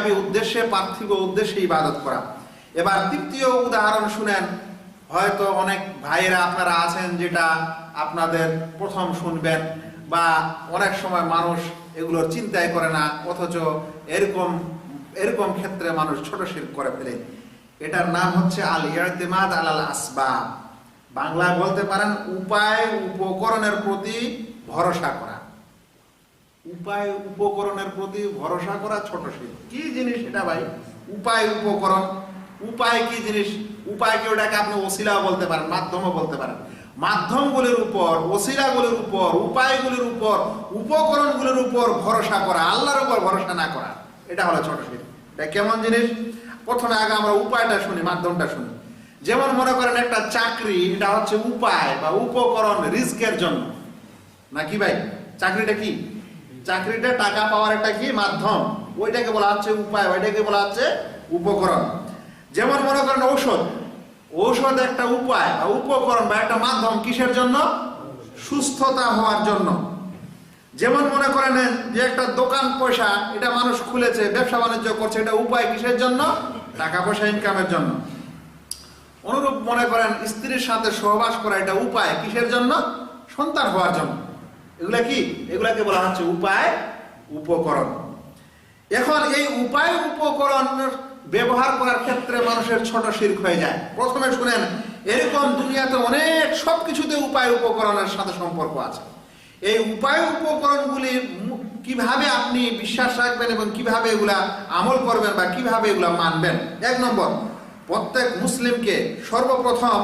দুনিয়াবি উদ্দেশ্যে, পার্থিব উদ্দেশ্যে ইবাদত করা। এবার তৃতীয় উদাহরণ শুনেন। হয়তো অনেক ভাইয়েরা আপনারা আছেন যেটা আপনাদের প্রথম শুনবেন বা অনেক সময় মানুষ এগুলোর চিন্তাই করে না, অথচ এরকম এরকম ক্ষেত্রে মানুষ ছোট শির করে ফেলে। এটার নাম হচ্ছে আল ইয়াতেমাদ আলাল আসবাব। বাংলায় বলতে পারেন, উপায় উপকরণের প্রতি ভরসা করা। উপায় উপকরণের প্রতি ভরসা করা ছোট শিল্প। কি জিনিস এটা ভাই? উপায় উপকরণ। উপায় কি জিনিস? উপায় কি ওটাকে আপনি ওসিলাও বলতে পারেন মাধ্যমও বলতে পারেন। মাধ্যমগুলির উপর ওসিলাগুলির উপর, উপায়গুলির উপর, উপকরণগুলির উপর ভরসা করা, আল্লাহর উপর ভরসা না করা, এটা হলো ছোট শিল্প। এটা কেমন জিনিস? প্রথমে আগে আমরা উপায়টা শুনি, মাধ্যমটা শুনি। যেমন মনে করেন একটা চাকরি, এটা হচ্ছে উপায় বা উপকরণ রিস্কের জন্য। নাকি ভাই? চাকরিটা কি? চাকরিটা টাকা পাওয়ার একটা কি মাধ্যম? ওইটাকে বলা হচ্ছে উপায়, ওইটাকে বলা হচ্ছে উপকরণ। যেমন মনে করেন ঔষধ। ঔষধ একটা উপায় উপকরণ বা একটা মাধ্যম কিসের জন্য? সুস্থতা হওয়ার জন্য। যেমন মনে করেন যে একটা দোকান পয়সা, এটা মানুষ খুলেছে, ব্যবসা বাণিজ্য করছে, এটা উপায় কিসের জন্য? টাকা পয়সা ইনকামের জন্য। অনুরূপ মনে করেন স্ত্রীর সাথে সহবাস করা এটা উপায় কিসের জন্য? সন্তান হওয়ার জন্য। এগুলা কি? এগুলাকে বলা হচ্ছে উপায়, উপকরণ। এখন এই উপায়, উপকরণ ব্যবহার করার ক্ষেত্রে মানুষের ছোট শির্ক হয়ে যায়। প্রথমে শুনেন, এরকম দুনিয়াতে অনেক সব কিছুতে উপায়, উপকরণের সাথে সম্পর্ক আছে। এই উপায়, উপকরণগুলি কীভাবে আপনি বিশ্বাস রাখবেন এবং কীভাবে এগুলা আমল করবেন বা কীভাবে এগুলা মানবেন? এক নম্বর, প্রত্যেক মুসলিমকে সর্বপ্রথম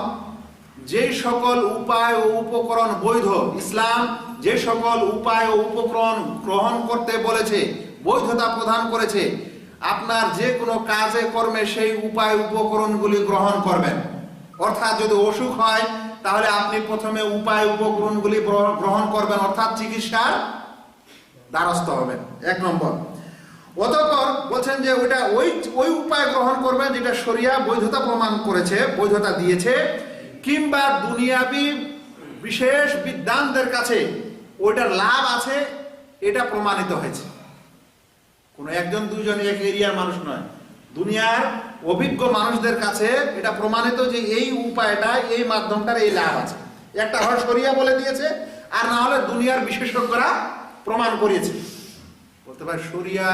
যে সকল উপায় ও উপকরণ বৈধ, ইসলাম যে সকল উপায় ও উপকরণ গ্রহণ করতে বলেছে, বৈধতা প্রদান করেছে, আপনার যে কোনো কাজে কর্মে সেই উপায় উপকরণগুলি গ্রহণ করবেন। অর্থাৎ যদি অসুখ হয়, তাহলে আপনি প্রথমে উপায় উপকরণগুলি গ্রহ- গ্রহণ করবেন, অর্থাৎ চিকিৎসার দ্বারস্থ হবেন। এক নম্বর। অতঃপর বলছেন যে ওইটা ওই ওই উপায় গ্রহণ করবেন যেটা শরিয়া বৈধতা প্রমাণ করেছে, বৈধতা দিয়েছে, কিংবা দুনিয়াবি বিশেষ বিদ্বানদের কাছে ওইটার লাভ আছে, এটা প্রমাণিত হয়েছে। কোনো একজন, দুইজন এক এরিয়ার মানুষ নয়। দুনিয়ার অভিজ্ঞ মানুষদের কাছে এটা প্রমাণিত যে এই উপায়টা, এই মাধ্যমটার এই লাভ আছে। একটা হয় শরিয়া বলে দিয়েছে, আর না হলে দুনিয়ার বিশেষজ্ঞরা প্রমাণ করিয়েছে। বলতে পারে শরিয়া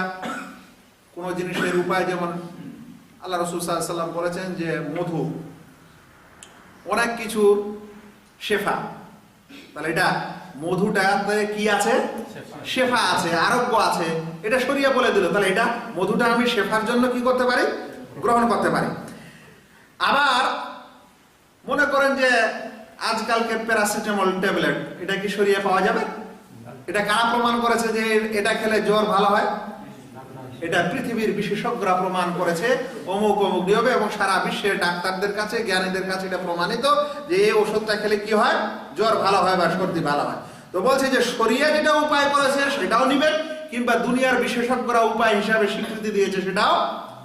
কোনো জিনিসের উপায় যেমন আল্লাহ রসুল সাল্লাম বলেছেন যে মধু অনেক কিছু শেফা। তাহলে এটা মধুটাতে কি আছে? শেফা। আছে আরোগ্য আছে। এটা সরিয়া বলে দিল। তাহলে এটা মধুটা আমি শেফার জন্য কি করতে পারি? গ্রহণ করতে পারি। আবার মনে করেন যে আজকালকে প্যারাসিটামল ট্যাবলেট এটা কি সরিয়ে পাওয়া যাবে? এটা কারা প্রমাণ করেছে যে এটা খেলে জ্বর ভালো হয়? এটা পৃথিবীর বিশেষজ্ঞরা প্রমাণ করেছে। অমুক অমুক নিয়মে এবং সারা বিশ্বের ডাক্তারদের কাছে জ্ঞানীদের কাছে এটা প্রমাণিত যে এই ওষুধটা খেলে কি হয়? জ্বর ভালো হয় বা সর্দি ভালো হয়। তো বলছে যে শরিয়া যেটা উপায় করেছে সেটাও নিবেন, কিংবা দুনিয়ার বিশেষজ্ঞরা উপায় হিসাবে স্বীকৃতি দিয়েছে সেটাও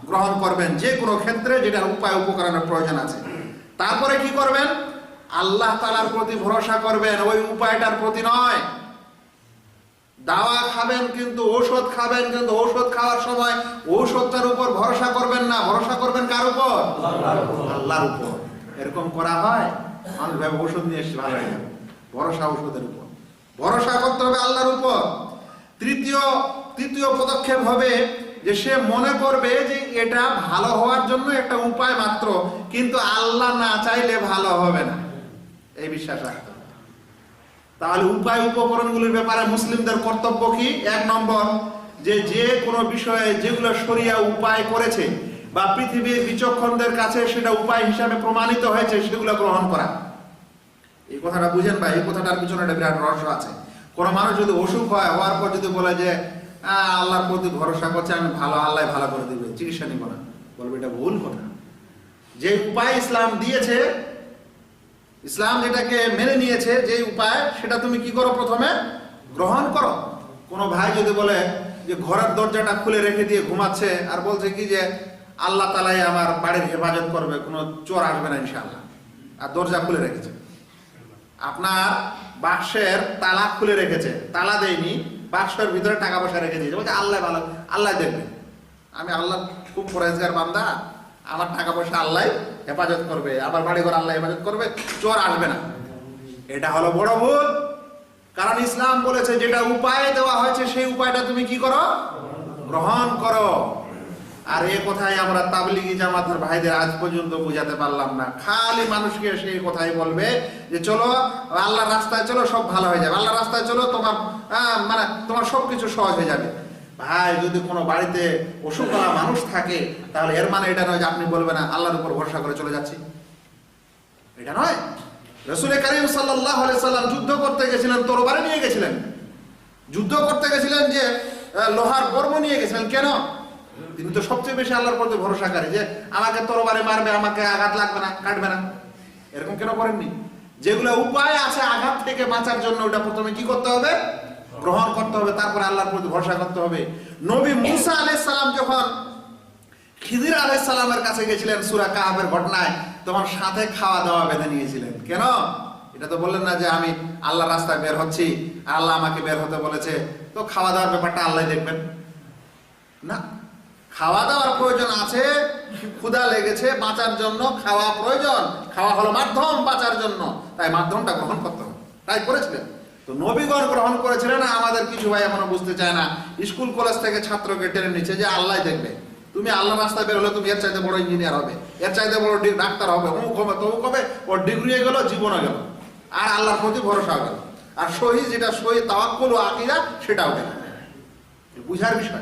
গ্রহণ করবেন, যে কোনো ক্ষেত্রে যেটা উপায় উপকরণের প্রয়োজন আছে। তারপরে কি করবেন? আল্লাহ তালার প্রতি ভরসা করবেন, ওই উপায়টার প্রতি নয়। দাওয়া খাবেন কিন্তু ঔষধ খাবেন কিন্তু ঔষধ খাওয়ার সময় ঔষধটার উপর ভরসা করবেন না, ভরসা করবেন কার উপর? আল্লাহর উপর। এরকম করা হয়? মানুষ ঔষধ নিয়ে এসে ভালো ভরসা ঔষধের উপর। ভরসা করতে হবে আল্লাহর উপর। তৃতীয় তৃতীয় পদক্ষেপ হবে যে সে মনে করবে যে এটা ভালো হওয়ার জন্য একটা উপায় মাত্র, কিন্তু আল্লাহ না চাইলে ভালো হবে না। এই বিশ্বাস রাখতে তাহলে উপায় উপকরণগুলির ব্যাপারে মুসলিমদের কর্তব্য কি? এক নম্বর, যে যে কোনো বিষয়ে যেগুলো সরিয়া উপায় করেছে বা পৃথিবীর বিচক্ষণদের কাছে সেটা উপায় হিসাবে প্রমাণিত হয়েছে, সেগুলো গ্রহণ করা। এই কথাটা বুঝেন ভাই এই কথাটার পিছনে একটা বিরাট রহস্য আছে। কোনো মানুষ যদি অসুখ হয় হওয়ার পর যদি বলে যে "আহ, আল্লাহর প্রতি ভরসা করছে আমি ভালো আল্লাহ ভালো করে দিবে চিকিৎসা নিব না। বলবে এটা ভুল কথা। যে উপায় ইসলাম দিয়েছে ইসলাম যেটাকে মেনে নিয়েছে যে উপায় সেটা তুমি কি করো প্রথমে? গ্রহণ করো। কোনো ভাই যদি বলে যে ঘরের দরজাটা খুলে রেখে দিয়ে ঘুমাচ্ছে আর বলছে কি যে আল্লাহ তালাই আমার বাড়ির হেফাজত করবে কোনো চোর আসবে না ইনশাআল্লাহ। আর দরজা খুলে রেখেছে। আপনার বাক্সের তালা খুলে রেখেছে। তালা দেয়নি, বাক্সের ভিতরে টাকা পয়সা রেখে দিয়েছে বলছে, আল্লাহ ভালো, আল্লাহ দেখবে। আমি আল্লাহ খুব পরেজগার বান্দা, আমার টাকা পয়সা আল্লাহ হেফাজত করবে, আমার বাড়ি ঘর আল্লাহ হেফাজত করবে, চোর আসবে না। এটা হলো বড় ভুল। কারণ ইসলাম বলেছে, যেটা উপায় দেওয়া হয়েছে, সেই উপায়টা তুমি কি করো? গ্রহণ করো। আর এ কথাই আমরা তাবলিগি জামাতের ভাইদের আজ পর্যন্ত বুঝাতে পারলাম না। খালি মানুষকে সেই কথাই বলবে যে, চলো, আল্লাহর রাস্তায় চলো, সব ভালো হয়ে যাবে। আল্লাহর রাস্তায় চলো, তোমার মানে তোমার সবকিছু সহজ হয়ে যাবে। ভাই, যদি কোনো বাড়িতে অসুখওয়ালা মানুষ থাকে, তাহলে এর মানে এটা নয় যে আপনি বলবেন না, আল্লাহর উপর ভরসা করে চলে যাচ্ছি। এটা নয়। রসুল করিম সাল্লাহ সাল্লাম যুদ্ধ করতে গেছিলেন, তরবারে নিয়ে গেছিলেন। যুদ্ধ করতে গেছিলেন যে লোহার কর্ম নিয়ে গেছিলেন। কেন? তিনি তো সবচেয়ে বেশি আল্লাহর প্রতি ভরসাকারী যে আমাকে তরবারে মারবে, আমাকে আঘাত লাগবে না, কাটবে না। এরকম কেন করেননি? যেগুলো উপায় আছে আঘাত থেকে বাঁচার জন্য ওটা প্রথমে কি করতে হবে? গ্রহণ করতে হবে, তারপরে আল্লাহর প্রতি ভরসা করতে হবে। নবী মুসা আলাইহিস সালাম যখন খিদির আলাইহিস সালামের কাছে গেছিলেন সূরা কাহাবের ঘটনায়, তখন সাথে খাওয়া দাওয়া বেঁধে নিয়েছিলেন। কেন? এটা তো বললেন না যে আমি আল্লাহর রাস্তায় বের হচ্ছি, আর আল্লাহ আমাকে বের হতে বলেছে। তো খাওয়া দাওয়ার ব্যাপারটা আল্লাহ দেখবেন। না খাওয়া দাওয়ার প্রয়োজন আছে, ক্ষুধা লেগেছে, বাঁচার জন্য খাওয়া প্রয়োজন। খাওয়া হলো মাধ্যম, বাঁচার জন্য। তাই মাধ্যমটা গ্রহণ করতে হবে। তাই করেছিলেন। তো নবীগণ গ্রহণ করেছিলেন আমাদের কিছু ভাই এখনও বুঝতে চায় না। স্কুল, কলেজ থেকে ছাত্রকে টেনে নিচ্ছে যে আল্লাহ দেখবে। তুমি আল্লাহ রাস্তায় বের হলে তুমি এর চাইতে বড় ইঞ্জিনিয়ার হবে। এর চাইতে বড় ডাক্তার হবে, অমুক হবে, তমুক হবে, ওর ডিগ্রি গেল, জীবনে গেল। আর আল্লাহর প্রতি ভরসা গেল। আর সহি যেটা সহি, তাওয়াক্কুল ও আকিদা, সেটাও গেল। বুঝার বিষয়।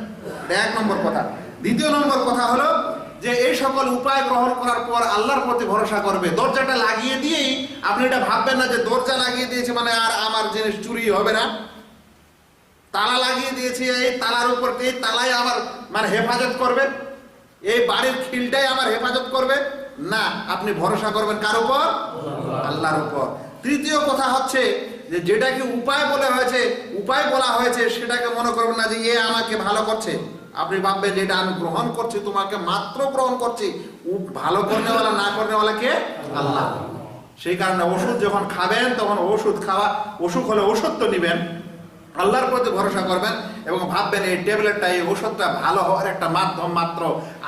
এটা এক নম্বর কথা। দ্বিতীয় নম্বর কথা হলো যে এই সকল উপায় গ্রহণ করার পর আল্লাহর প্রতি ভরসা করবে। দরজাটা লাগিয়ে দিয়েই আপনি এটা ভাববেন না যে দরজা লাগিয়ে দিয়েছে মানে আর আমার জিনিস চুরি হবে না। তালা লাগিয়ে দিয়েছি, এই তালার উপর এই তালাই আমার মানে হেফাজত করবে। এই বাড়ির খিলটাই আমার হেফাজত করবে। না, আপনি ভরসা করবেন কার উপর? আল্লাহর উপর। তৃতীয় কথা হচ্ছে যে যেটাকে উপায় বলে হয়েছে, উপায় বলা হয়েছে, সেটাকে মনে করবেন না যে এ আমাকে ভালো করছে। আপনি ভাববেন যে এটা আমি গ্রহণ করছি তোমাকে মাত্র গ্রহণ করছি। ভালো করনেওয়ালা না করনেওয়ালা কে? আল্লাহ। সেই কারণে ওষুধ যখন খাবেন তখন ওষুধ খাওয়া অসুখ হলে ওষুধ তো নিবেন। আল্লাহর প্রতি ভরসা করবেন এবং ভাববেন এই ট্যাবলেটটা এই ওষুধটা ভালো হওয়ার একটা মাধ্যম মাত্র।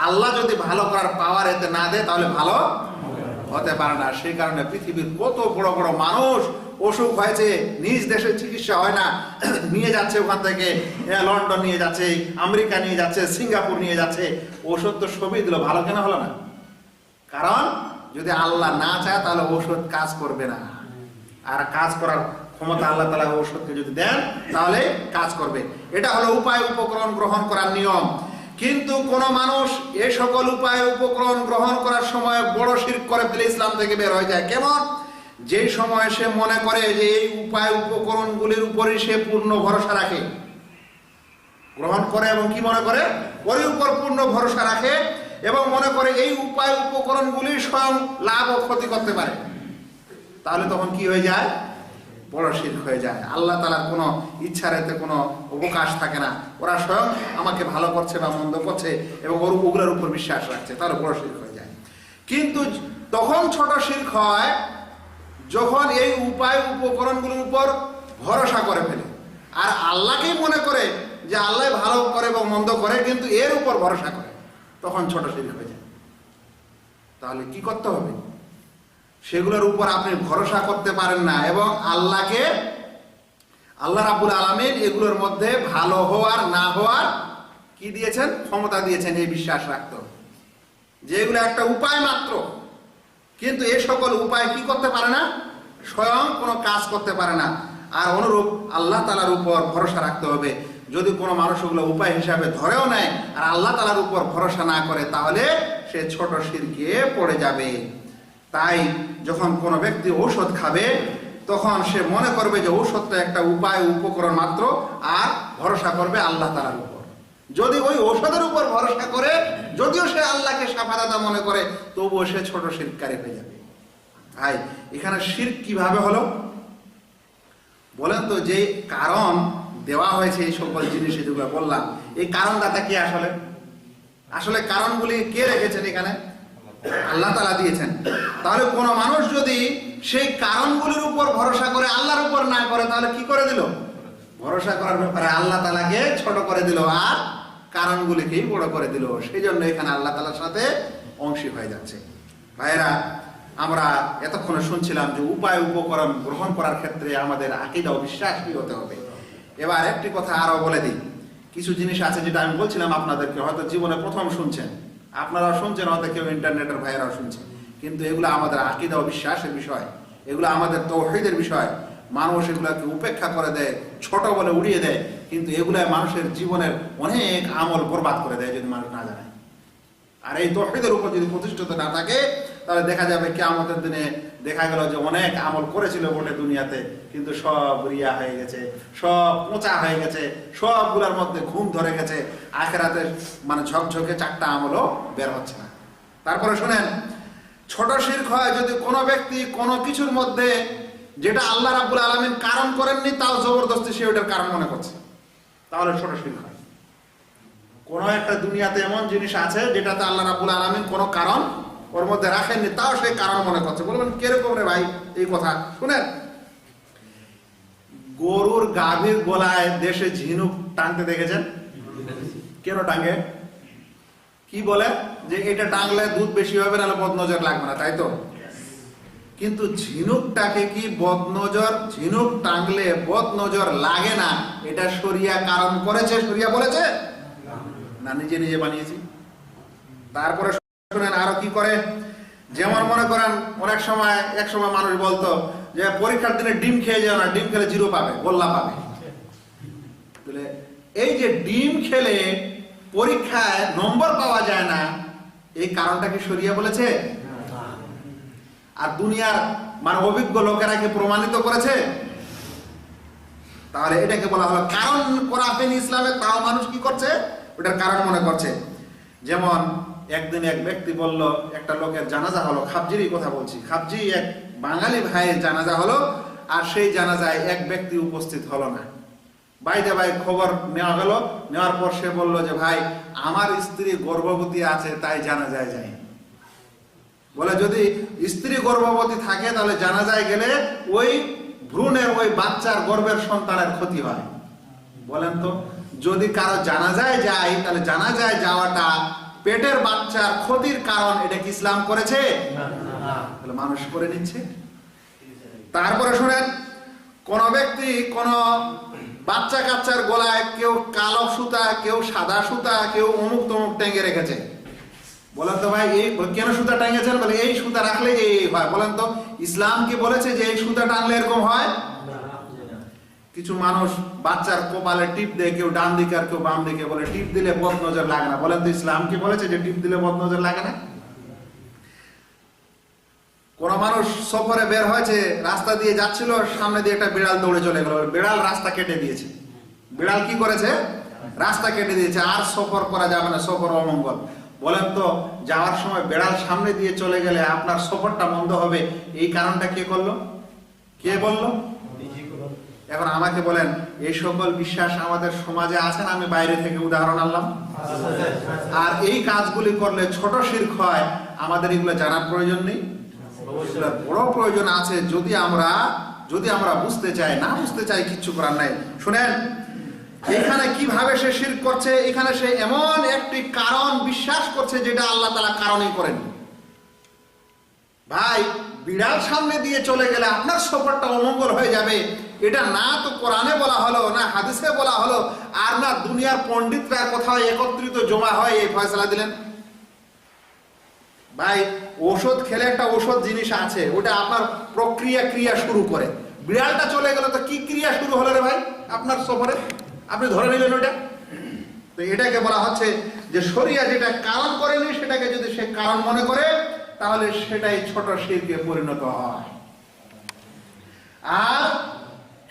আল্লাহ যদি ভালো করার পাওয়ার এতে না দেয় তাহলে ভালো হতে পারে না। সেই কারণে পৃথিবীর কত বড় বড় মানুষ অসুখ হয়েছে, নিজ দেশে চিকিৎসা হয় না। নিয়ে যাচ্ছে ওখান থেকে লন্ডন নিয়ে যাচ্ছে, আমেরিকা নিয়ে যাচ্ছে, সিঙ্গাপুর নিয়ে যাচ্ছে। ওষুধ তো সবই দিল, ভালো কেন হলো না? কারণ, যদি আল্লাহ না চায়, তাহলে ওষুধ কাজ করবে না। আর কাজ করার ক্ষমতা আল্লাহ তালা ওষুধকে যদি দেন, তাহলে কাজ করবে। এটা হলো উপায় উপকরণ গ্রহণ করার নিয়ম। কিন্তু কোন মানুষ এ সকল উপায় উপকরণ গ্রহণ করার সময় বড় শির করে ফেলে ইসলাম থেকে বের হয়ে যায়। কেমন? যেই সময় সে মনে করে যে এই উপায় উপকরণগুলির উপরই সে পূর্ণ ভরসা রাখে, গ্রহণ করে এবং কি মনে করে? ওর উপর পূর্ণ ভরসা রাখে এবং মনে করে এই উপায় উপকরণগুলি স্বয়ং লাভ ও ক্ষতি করতে পারে। তাহলে তখন কি হয়ে যায়? বড় শির্ক হয়ে যায়। আল্লাহ তালার কোনো ইচ্ছার এতে কোনো অবকাশ থাকে না। ওরা স্বয়ং আমাকে ভালো করছে বা মন্দ করছে এবং ওর ওগুলোর উপর বিশ্বাস রাখছে। তাহলে বড় শির্ক হয়ে যায়। কিন্তু তখন ছোট শির্ক হয় যখন এই উপায় উপকরণগুলোর উপর ভরসা করে ফেলে। আর আল্লাহকেই মনে করে যে আল্লাহ ভালো করে এবং মন্দ করে, কিন্তু এর উপর ভরসা করে, তখন ছোট শির্ক হয়ে যায়। তাহলে কি করতে হবে? সেগুলোর উপর আপনি ভরসা করতে পারেন না এবং আল্লাহকে, আল্লাহ রাবুল আলমিন এগুলোর মধ্যে ভালো হওয়ার, না হওয়ার কি দিয়েছেন? ক্ষমতা দিয়েছেন, এই বিশ্বাস রাখতে হবে। যে এগুলো একটা উপায় মাত্র কিন্তু এ সকল উপায় কি করতে পারে না? স্বয়ং কোনো কাজ করতে পারে না। আর অনুরূপ আল্লাহ তালার উপর ভরসা রাখতে হবে। যদি কোনো মানুষ ওগুলো উপায় হিসাবে ধরেও নেয় আর আল্লাহ তালার উপর ভরসা না করে, তাহলে সে ছোট শিরকে পড়ে যাবে। তাই যখন কোনো ব্যক্তি ঔষধ খাবে, তখন সে মনে করবে যে ঔষধটা একটা উপায়, উপকরণ মাত্র, আর ভরসা করবে আল্লাহ তালার উপর। যদি ওই ঔষধের উপর ভরসা করে যদিও সে আল্লাহকে সাফাদাদা মনে করে, তবুও সে ছোট শিরকারী হয়ে যাবে। ভাই, এখানে শির কীভাবে হলো? বলেন তো যে কারণ দেওয়া হয়েছে এই সকল জিনিস যেগুলো বললাম। এই কারণদাতা কি আসলে? আসলে কারণগুলি কে রেখেছেন এখানে? আল্লাহ তালা দিয়েছেন। তাহলে কোনো মানুষ যদি সেই কারণগুলির উপর ভরসা করে আল্লাহর উপর না করে, তাহলে কি করে দিল? ভরসা করার ব্যাপারে আল্লাহ তালাকে ছোট করে দিল। আর কারণগুলিকেই বড় করে দিল। সেই জন্য এখানে আল্লাহ তালার সাথে অংশী হয়ে যাচ্ছে। ভাইয়েরা, আমরা এতক্ষণে শুনছিলাম যে উপায় উপকরণ গ্রহণ করার ক্ষেত্রে আমাদের আকিদা ও বিশ্বাস কি হতে হবে। এবার একটি কথা আরও বলে দিই। কিছু জিনিস আছে যেটা আমি বলছিলাম আপনাদেরকে, হয়তো জীবনে প্রথম শুনছেন। আপনারাও শুনছেন, হয়তো কেউ ইন্টারনেটের ভাইয়েরাও শুনছেন। কিন্তু এগুলো আমাদের আকিদা ও বিশ্বাসের বিষয়। এগুলো আমাদের তৌহিদের বিষয়। মানুষ এগুলোকে উপেক্ষা করে দেয়, ছোট বলে উড়িয়ে দেয়। কিন্তু এগুলো মানুষের জীবনের অনেক আমল বরবাদ করে দেয় যদি মানুষ না জানে। আর এই তৌহিদের উপর যদি প্রতিষ্ঠিত না থাকে, তাহলে দেখা যাবে কি আমাদের দিনে দেখা গেল যে অনেক আমল করেছিল বটে দুনিয়াতে, কিন্তু সব রিয়া হয়ে গেছে, সব পচা হয়ে গেছে, সবগুলোর মধ্যে ঘুম ধরে গেছে, আখেরাতে মানে ঝকঝকে চারটা আমলও বের হচ্ছে না। তারপরে শুনেন, ছোট শির্ক হয় যদি কোনো ব্যক্তি কোনো কিছুর মধ্যে যেটা আল্লাহ রাব্বুল আলামিন কারণ করেননি, তাও জবরদস্তি সে ওটার কারণ মনে করছে। তাহলে শির্ক হয় কোন একটা দুনিয়াতে এমন জিনিস আছে যেটাতে আল্লাহ রাবুল আলমিন কোনো কারণ ওর মধ্যে রাখেননি, তাও সেই কারণ মনে করছে। বলবেন, কীরকম রে ভাই এই কথা? শুনেন, গরুর গাভীর গোলায় দেশে ঝিনুক টানতে দেখেছেন? কেন টাঙ্গে কি বলে? যে এটা টাংলে দুধ বেশি হবে, নাহলে বদনজর লাগবে না, তাই তো? কিন্তু ঝিনুকটাকে কি বদনজর, ঝিনুক টাংলে বদনজর লাগে না? এটা সরিয়া কারণ করেছে সরিয়া বলেছে? না, নিজে নিজে বানিয়েছি। তারপরে শুনেন আরও কি করে? যেমন মনে করেন, অনেক সময়, এক সময় মানুষ বলতো যে পরীক্ষার দিনে ডিম খেয়ে যাও না, ডিম খেলে জিরো পাবে, গোল্লা পাবে। এই যে ডিম খেলে পরীক্ষায় নম্বর পাওয়া যায় না, এই কারণটা কি সরিয়া বলেছে? আর দুনিয়ার মানে অভিজ্ঞ লোকেরা কি প্রমাণিত করেছে? তাহলে এটাকে বলা হলো কারণ করা হয়নি ইসলামে তাও মানুষ কি করছে? ওটার কারণ মনে করছে। যেমন একদিন এক ব্যক্তি বলল, একটা লোকের জানাজা হলো খাবজিরই কথা বলছি। খাবজি এক বাঙালি ভাইয়ের জানাজা হলো, আর সেই জানাজায় এক ব্যক্তি উপস্থিত হলো না। বাইরে ভাই খবর নেওয়া গেল। নেওয়ার পর সে বলল যে, ভাই, আমার স্ত্রী গর্ভবতী আছে, তাই জানাজায় যাই বলে যদি স্ত্রী গর্ভবতী থাকে তাহলে জানাজায় গেলে ওই ভ্রূণের ওই বাচ্চার গর্ভের সন্তানের ক্ষতি হয়। বলেন তো যদি কারও জানাজায় যায় তাহলে জানাজায় যাওয়াটা পেটের বাচ্চার ক্ষতির কারণ এটা কি ইসলাম করেছে? তাহলে মানুষ করে নিচ্ছে। তারপরে শুনেন কোন ব্যক্তি কোন বাচ্চা কাচ্চার গলায় কেউ কালো সুতা কেউ সাদা সুতা কেউ অমুক তমুক টেঙ্গে রেখেছে। বলেন তো ভাই, এই কেন সুতা টাঙিয়েছেন? বলে, এই সুতা রাখলে এই হয়। বলেন তো ইসলাম কি বলেছে যে এই সুতা টানলে এরকম হয়? কিছু মানুষ বাচ্চার কপালে টিপ দেয়, কেউ ডান দিকে আর কেউ বাম দিকে বলে, টিপ দিলে বদ নজর লাগে না। বলেন তো ইসলাম কি বলেছে যে টিপ দিলে বদ নজর লাগে না? কোন মানুষ সফরে বের হয়েছে, রাস্তা দিয়ে যাচ্ছিল, সামনে দিয়ে একটা বিড়াল দৌড়ে চলে গেল। বিড়াল রাস্তা কেটে দিয়েছে। বিড়াল কি করেছে? রাস্তা কেটে দিয়েছে। আর সফর করা যাবে না, সফর অমঙ্গল। বলেন তো, যাওয়ার সময় বেড়াল সামনে দিয়ে চলে গেলে আপনার সফরটা বন্ধ হবে, এই কারণটা কে করল? কে বলল? এখন আমাকে বলেন, এই সকল বিশ্বাস আমাদের সমাজে আছে না? আমি বাইরে থেকে উদাহরণ আনলাম। আর এই কাজগুলি করলে ছোট শির্ক হয়, আমাদের এগুলো জানার প্রয়োজন নেই। বড় প্রয়োজন আছে যদি আমরা যদি আমরা বুঝতে চাই, না বুঝতে চাই, কিচ্ছু করার নাই। শুনেন এখানে কীভাবে সে শির্ক করছে? এখানে সে এমন একটি কারণ বিশ্বাস করছে যেটা আল্লাহ তালা কারণই করেন ভাই, বিড়াল সামনে দিয়ে চলে গেলে আপনার সফরটা অমঙ্গল হয়ে যাবে। এটা না তো কোরআনে বলা হলো, না হাদিসে বলা হলো, আর না দুনিয়ার পণ্ডিতরা কোথাও একত্রিত জমা হয় এই ফয়সলা দিলেন। ভাই ওষুধ খেলে একটা ওষুধ জিনিস আছে, ওটা আপনার প্রক্রিয়া ক্রিয়া শুরু করে। বিড়ালটা চলে গেল তো কি ক্রিয়া শুরু হলো রে ভাই আপনার সফরে? আপনি ধরে নিলেন ওটা তো এটাকে বলা হচ্ছে যে শরিয়া যেটা কারণ করেনি, সেটাকে যদি সে কারণ মনে করে, তাহলে সেটাই ছোট শিরকে পরিণত হয়। আর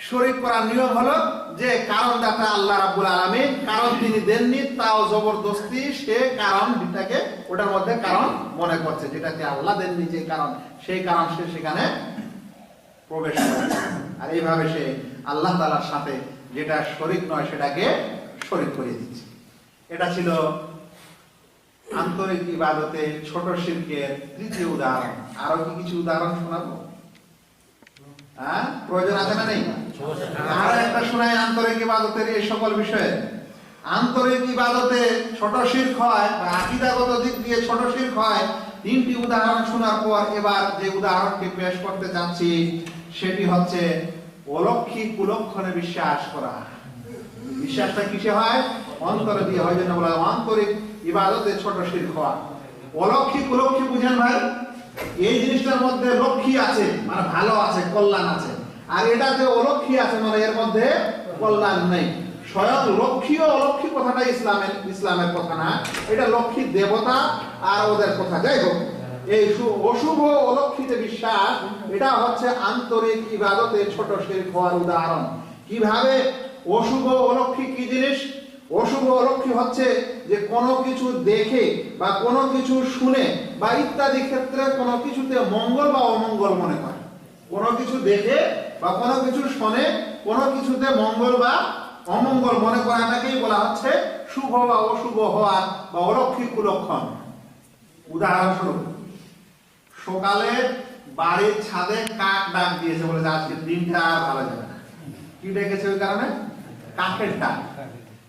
শরীর করার নিয়ম হলো যে কারণ দাতা আল্লাহ রাব্বুল আলামিন, কারণ তিনি দেননি, তাও জবরদস্তি সে কারণটাকে ওটার মধ্যে কারণ মনে করছে যেটাকে আল্লাহ দেননি যে কারণ, সেই কারণ সে সেখানে প্রবেশ করে আর এইভাবে সে আল্লাহ তালার সাথে যেটা শরিক নয়, সেটাকে শরিক করিয়ে দিচ্ছে। এটা ছিল আন্তরিক ইবাদতে ছোট শিল্পের তৃতীয় উদাহরণ। আরও কি কিছু উদাহরণ শোনাবো? হ্যাঁ? প্রয়োজন আছে না নেই? আর একটা শোনায় আন্তরিক ইবাদতের এই সকল বিষয়ে। আন্তরিক ইবাদতে ছোট শির্ক হয় বা আকিদাগত দিক দিয়ে ছোট শির্ক হয়, তিনটি উদাহরণ শোনার পর এবার যে উদাহরণটি পেশ করতে যাচ্ছি, সেটি হচ্ছে অলক্ষী কুলক্ষণে বিশ্বাস করা। বিশ্বাসটা কিসে হয়? অন্তরে দিয়ে হয় জন্য বলা আন্তরিক ইবাদতে ছোট হওয়া। অলক্ষী কুলক্ষী বুঝেন ভাই, এই জিনিসটার মধ্যে লক্ষ্মী আছে মানে ভালো আছে, কল্যাণ আছে। আর এটা যে অলক্ষী আছে মানে এর মধ্যে কল্যাণ নেই। স্বয়ং লক্ষ্মী ও অলক্ষী কথাটা ইসলামের ইসলামের কথা না। এটা লক্ষ্মী দেবতা আর ওদের কথা। যাই হোক এই অশুভ অলক্ষিতে বিশ্বাস, এটা হচ্ছে আন্তরিক ইবাদতে ছোট শিরক হওয়ার উদাহরণ। কীভাবে অশুভ অলক্ষী কি জিনিস? অশুভ অলক্ষী হচ্ছে যে কোনো কিছু দেখে বা কোনো কিছু শুনে বা ইত্যাদি ক্ষেত্রে কোনো কিছুতে মঙ্গল বা অমঙ্গল মনে করে। কোনো কিছু দেখে বা কোনো কিছু শুনে, কোনো কিছুতে মঙ্গল বা অমঙ্গল মনে করাটাকেই বলা হচ্ছে শুভ বা অশুভ হওয়া বা অলক্ষী কুলক্ষণ। উদাহরণস্বরূপ সকালে বাড়ির ছাদে কাক ডাক দিয়েছে বলে আজকে দিনটা আর ভালো যাবে না। কি ডেকেছে ওই কারণে? কাকের ডাক।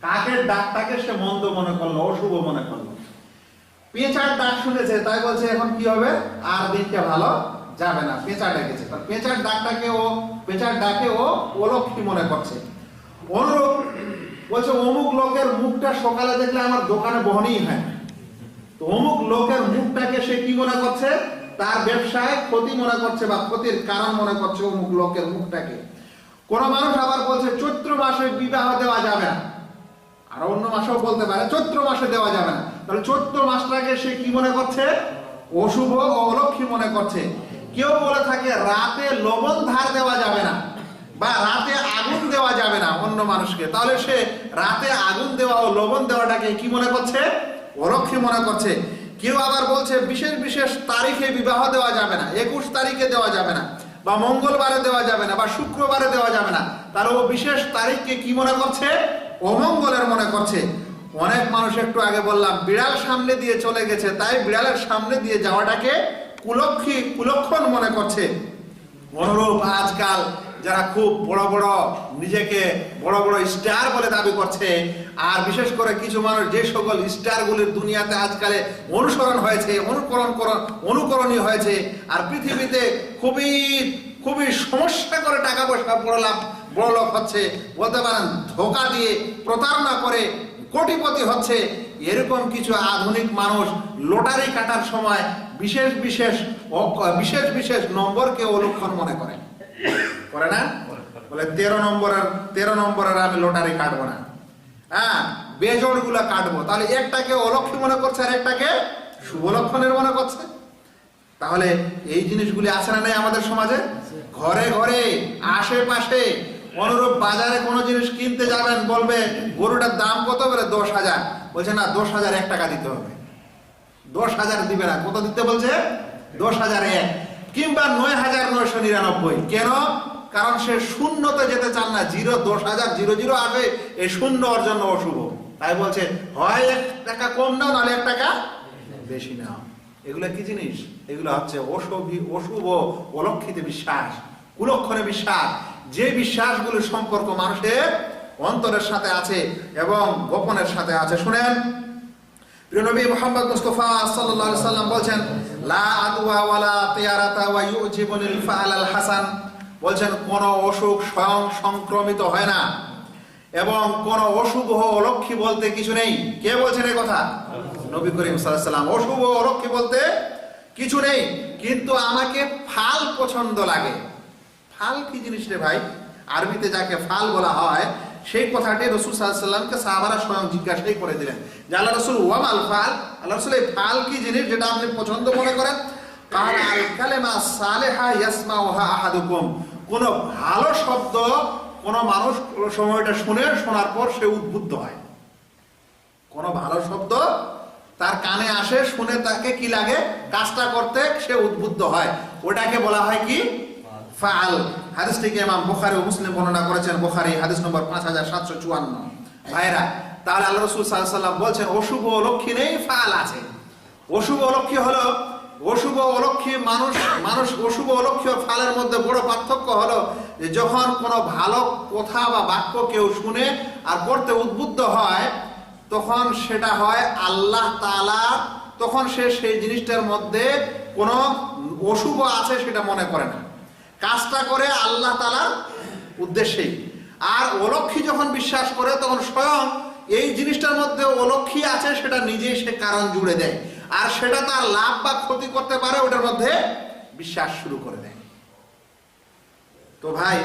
কাকের ডাকটাকে সে মন্দ মনে করল, অশুভ মনে করল। পেঁচার ডাক শুনেছে, তাই বলছে, এখন কি হবে? আর দিনটা ভালো যাবে না। পেঁচা ডেকেছে। পেঁচার ডাকটাকে ও পেঁচার ডাকে ও অলক্ষী মনে করছে। অনুরূপ বলছে, অমুক লোকের মুখটা সকালে দেখলে আমার দোকানে বহনই হয় তো অমুক লোকের মুখটাকে সে কি মনে করছে? তার ব্যবসায় ক্ষতি মনে করছে বা ক্ষতির কারণ মনে করছে অমুক লোকের মুখটাকে। কোন মানুষ আবার বলছে, চৈত্র মাসে বিবাহ দেওয়া যাবে না। আর অন্য মাসেও বলতে পারে, চৈত্র মাসে দেওয়া যাবে না। তাহলে চৈত্র মাসটাকে সে কি মনে করছে? অশুভ অলক্ষী মনে করছে। কেউ বলে থাকে, রাতে লবণ ধার দেওয়া যাবে না বা রাতে আগুন দেওয়া যাবে না অন্য মানুষকে। তাহলে সে রাতে আগুন দেওয়া ও লবণ দেওয়াটাকে কি মনে করছে? অলক্ষী মনে করছে। কেউ আবার বলছে, বিশেষ বিশেষ তারিখে বিবাহ দেওয়া যাবে না, একুশ তারিখে দেওয়া যাবে না, বা মঙ্গলবারে দেওয়া যাবে না, বা শুক্রবারে দেওয়া যাবে না। তাহলে ও বিশেষ তারিখকে কি মনে করছে? অমঙ্গলের মনে করছে। অনেক মানুষ একটু আগে বললাম, বিড়াল সামনে দিয়ে চলে গেছে, তাই বিড়ালের সামনে দিয়ে যাওয়াটাকে কুলক্ষী, কুলক্ষণ মনে করছে। অনুরূপ আজকাল যারা খুব বড় বড় নিজেকে বড় বড় স্টার বলে দাবি করছে, আর বিশেষ করে কিছু মানুষ যে সকল স্টারগুলির দুনিয়াতে আজকালে অনুসরণ হয়েছে, অনুকরণ কর- অনুকরণীয় হয়েছে, আর পৃথিবীতে খুবই খুবই সমস্যা করে টাকা পয়সা বড় লাভ, বড় লোক হচ্ছে, বলতে পারেন ধোকা দিয়ে প্রতারণা করে কোটিপতি হচ্ছে, এরকম কিছু আধুনিক মানুষ লটারি কাটার সময় বিশেষ বিশেষ বিশেষ বিশেষ নম্বরকে অলক্ষণ মনে করে। করে না? বলে তেরো নম্বরের তেরো নম্বরের আমি লটারি কাটবো না। হ্যাঁ বেজোড়গুলা কাটবো। তাহলে একটাকে অলক্ষী মনে করছে আর একটাকে শুভ লক্ষণের মনে করছে। তাহলে এই জিনিসগুলি আছে না নেই আমাদের সমাজে? ঘরে ঘরে, আশেপাশে, অনুরূপ বাজারে কোনো জিনিস কিনতে যাবেন, বলবে, গরুটার দাম কত? বলে দশ হাজার। বলছে, না, দশ হাজার এক টাকা দিতে হবে। দশ হাজার দিবে না। কত দিতে বলছে? দশ হাজার এক। কিংবা নয় হাজার নয়শো নিরানব্বই। কেন? কারণ সে শূন্যতে যেতে চান না। জিরো, দশ হাজার, জিরো জিরো আসবে এই শূন্য অর্জন অশুভ তাই বলছে, হয় এক টাকা কম নাও, নাহলে এক টাকা বেশি নাও। এগুলো কি জিনিস? এগুলো হচ্ছে অশুভি অশুভ, অলক্ষিত বিশ্বাস, কুলক্ষণে বিশ্বাস। যে বিশ্বাসগুলোর সম্পর্ক মানুষের অন্তরের সাথে আছে এবং গোপনের সাথে আছে। শুনেন, প্রিয় নবী মুহাম্মদ মুস্তাফা আলাইহি সাল্লাম বলছেন লা আদওয়া ওয়ালা তিয়ারাতা ওয়া ইউজিবুনিল ফাআল হাসান। বলছেন, কোন অসুখ স্বয়ং সংক্রমিত হয় না। এবং কোন অশুভ অলক্ষী বলতে কিছু নেই। কে বলছেন এই কথা? নবী করিম সাল্লাম অশুভ অলক্ষী বলতে কিছু নেই। কিন্তু আমাকে ফাল পছন্দ লাগে। ফাল কি জিনিস রে ভাই? আরবিতে যাকে ফাল বলা হয় সেই কথাটি রসুল সাল্লামকে সাহাবারা স্বয়ং জিজ্ঞাসাই করে দিলেন যে আল্লাহ রসুল, ওয়াম আল ফাল? আল্লাহ রসুল, এই ফাল কি জিনিস যেটা আপনি পছন্দ মনে করেন? কাল আল কালেমা সালেহা ইয়াসমা ওহা আহাদুকুম। কোন ভালো শব্দ কোন মানুষ সময়টা শুনে শোনার পর সে উদ্বুদ্ধ হয়। কোন ভালো শব্দ তার কানে আসে, শুনে তাকে কি লাগে? কাজটা করতে সে উদ্বুদ্ধ হয়। ওটাকে বলা হয় কি? ফাল হাদিসটিকে ইমাম বুখারী ও মুসলিম বর্ণনা করেছেন। বুখারী হাদিস নম্বর পাঁচ হাজার সাতশো চুয়ান্ন। ভাইরা তাহলে আল্লাহ রসুল সাল্লাম বলছেন, অশুভ অলক্ষী নেই ফাল আছে। অশুভ অলক্ষী হলো, অশুভ অলক্ষী মানুষ মানুষ অশুভ অলক্ষী ফালের মধ্যে বড় পার্থক্য হলো যে যখন কোনো ভালো কথা বা বাক্য কেউ শুনে আর পড়তে উদ্বুদ্ধ হয়, তখন সেটা হয় আল্লাহ তাআলা, তখন সে সেই জিনিসটার মধ্যে কোনো অশুভ আছে সেটা মনে করে না। কাজটা করে আল্লাহ তাআলার উদ্দেশ্যেই। আর অলক্ষী যখন বিশ্বাস করে, তখন স্বয়ং এই জিনিসটার মধ্যে অলক্ষী আছে, সেটা নিজেই সে কারণ জুড়ে দেয়। আর সেটা তার লাভ বা ক্ষতি করতে পারে, ওটার মধ্যে বিশ্বাস শুরু করে দেয়। তো ভাই,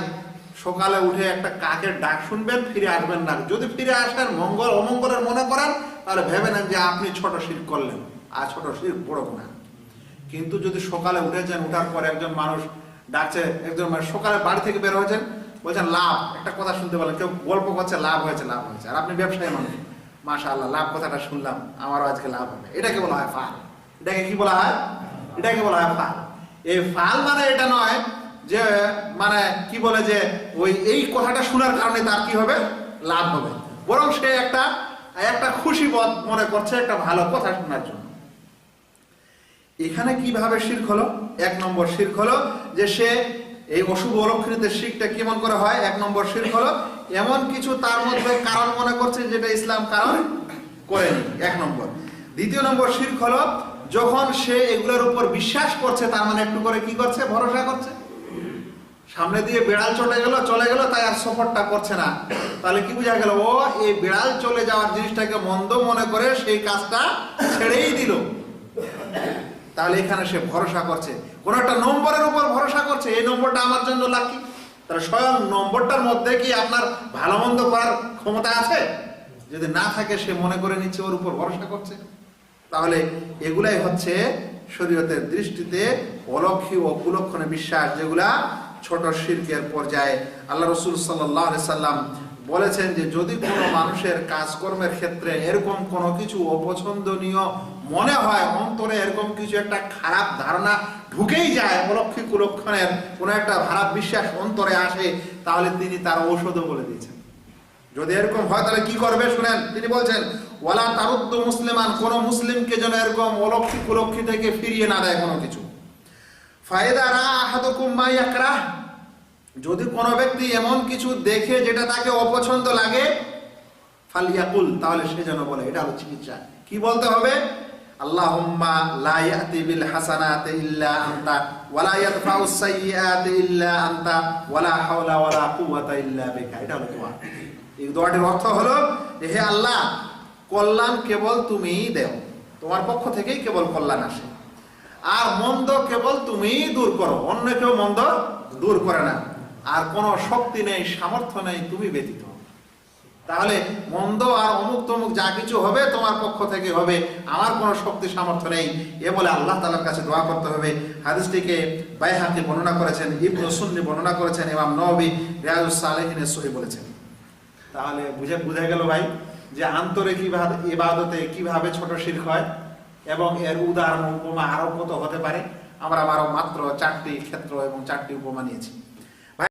সকালে উঠে একটা কাকের ডাক শুনবেন, ফিরে আসবেন না। যদি ফিরে আসেন, মঙ্গল, অমঙ্গলের মনে করেন, তাহলে ভেবে নেন যে আপনি ছোট শির করলেন, আর ছোট শির বড় না কিন্তু যদি সকালে উঠেছেন, উঠার পর একজন মানুষ ডাকছে একজন মানে সকালে বাড়ি থেকে বের হয়েছেন, বলছেন, লাভ, একটা কথা শুনতে পারলেন কেউ গল্প করছে, লাভ হয়েছে লাভ হয়েছে। আর আপনি ব্যবসায়ী মানুষ। মাশা আল্লাহ লাভ কথাটা শুনলাম, আমারও আজকে লাভ হবে। এটাকে বলা হয় ফাল। এটাকে কি বলা হয়? এটাকে বলা হয় ফাল। এই ফাল মানে এটা নয় যে মানে কি বলে যে, ওই এই কথাটা শোনার কারণে তার কি হবে? লাভ হবে। বরং সে একটা একটা খুশি মনে করছে, একটা ভালো কথা শোনার জন্য। এখানে কীভাবে শির্ক হলো? এক নম্বর শির্ক হলো যে সে এই অশুভ অলক্ষণিত শিখটা কেমন করে হয়? এক নম্বর শির্ক হলো এমন কিছু তার মধ্যে কারণ মনে করছে যেটা ইসলাম কারণ করেনি। এক নম্বর। দ্বিতীয় নম্বর শির্ক হলো যখন সে এগুলোর উপর বিশ্বাস করছে, তার মানে একটু করে কি করছে? ভরসা করছে। সামনে দিয়ে বেড়াল চলে গেল চলে গেল, তাই আর সফরটা করছে না। তাহলে কি বোঝা গেল? ও এই বিড়াল চলে যাওয়ার জিনিসটাকে মন্দ মনে করে সেই কাজটা ছেড়েই দিল। তাহলে এখানে সে ভরসা করছে। কোন একটা নম্বরের উপর ভরসা করছে, এই নম্বরটা আমার জন্য লাকি তাহলে স্বয়ং নম্বরটার মধ্যে কি আপনার ভালো মন্দ করার ক্ষমতা আছে? যদি না থাকে, সে মনে করে নিচ্ছে ওর উপর ভরসা করছে। তাহলে এগুলাই হচ্ছে শরীয়তের দৃষ্টিতে অলক্ষী ও কুলক্ষণে বিশ্বাস, যেগুলা ছোট শিরকের পর্যায়ে আল্লাহ রসুল সাল্লাহ সাল্লাম বলেছেন যে, যদি কোনো মানুষের কাজকর্মের ক্ষেত্রে এরকম কোনো কিছু অপছন্দনীয় মনে হয় অন্তরে এরকম কিছু একটা খারাপ ধারণা ঢুকেই যায় অলক্ষী কুলক্ষণের কোনো একটা খারাপ বিশ্বাস অন্তরে আসে, তাহলে তিনি তার ঔষধও বলে দিয়েছেন। যদি এরকম হয় তাহলে কি করবে শুনেন, তিনি বলছেন, ওয়ালা তারুদ্দ মুসলিমান, কোন মুসলিমকে যেন এরকম অলক্ষী কুলক্ষী থেকে ফিরিয়ে না দেয় কোনো কিছু। ফায়দা রা আহাদুকুম মা যদি কোনো ব্যক্তি এমন কিছু দেখে যেটা তাকে অপছন্দ লাগে ফালিয়াকুল তাহলে সে যেন বলে, এটা হলো চিকিৎসা। কি বলতে হবে? আল্লাহুম্মা লা ইয়াতি এই দোয়াটির অর্থ হলো হে আল্লাহ, কল্যাণ কেবল তুমিই দেও। তোমার পক্ষ থেকেই কেবল কল্যাণ আসে। আর মন্দ কেবল তুমিই দূর করো। অন্য কেউ মন্দ দূর করে না। আর কোনো শক্তি নেই, সামর্থ্য নেই, তুমি ব্যতীত। তাহলে মন্দ আর অমুক তমুক যা কিছু হবে তোমার পক্ষ থেকে হবে। আমার কোনো শক্তি সামর্থ্য নেই। এ বলে আল্লাহ তালার কাছে দোয়া করতে হবে। হাদিসটিকে বাইহাকি বর্ণনা করেছেন, ইবনু সুন্নি বর্ণনা করেছেন এবং নবী রিয়াজুস সালেহিনের সহি বলেছেন। তাহলে বুঝে বুঝে গেল ভাই যে আন্তরিক ইবাদ- ইবাদতে কীভাবে ছোট শির্ক হয় এবং এর উদাহরণ, উপমা আরও কত হতে পারে? আমরা আরও মাত্র চারটি ক্ষেত্র এবং চারটি উপমা নিয়েছি।